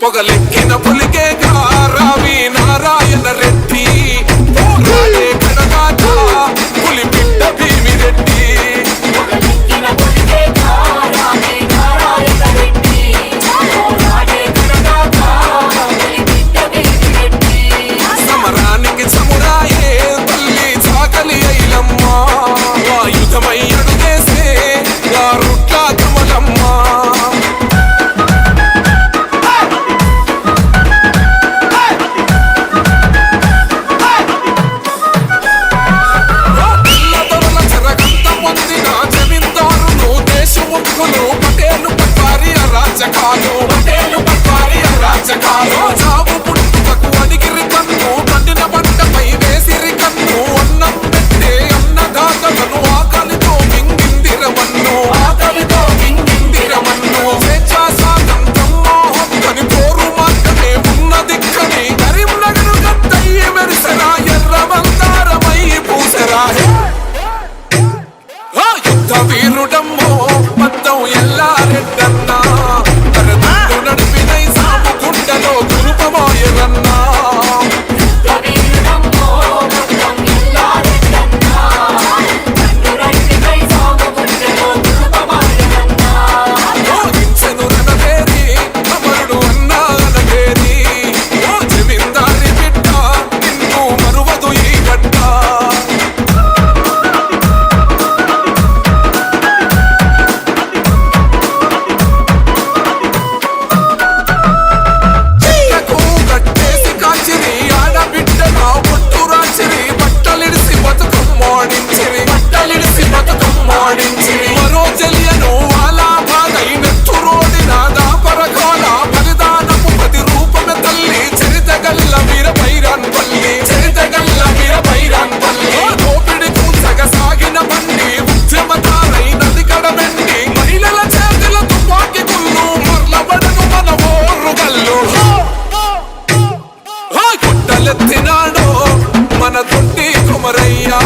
పొగలెక్కిన పులికే రావి నారాయణ రెడ్డి. ఆ குமரையா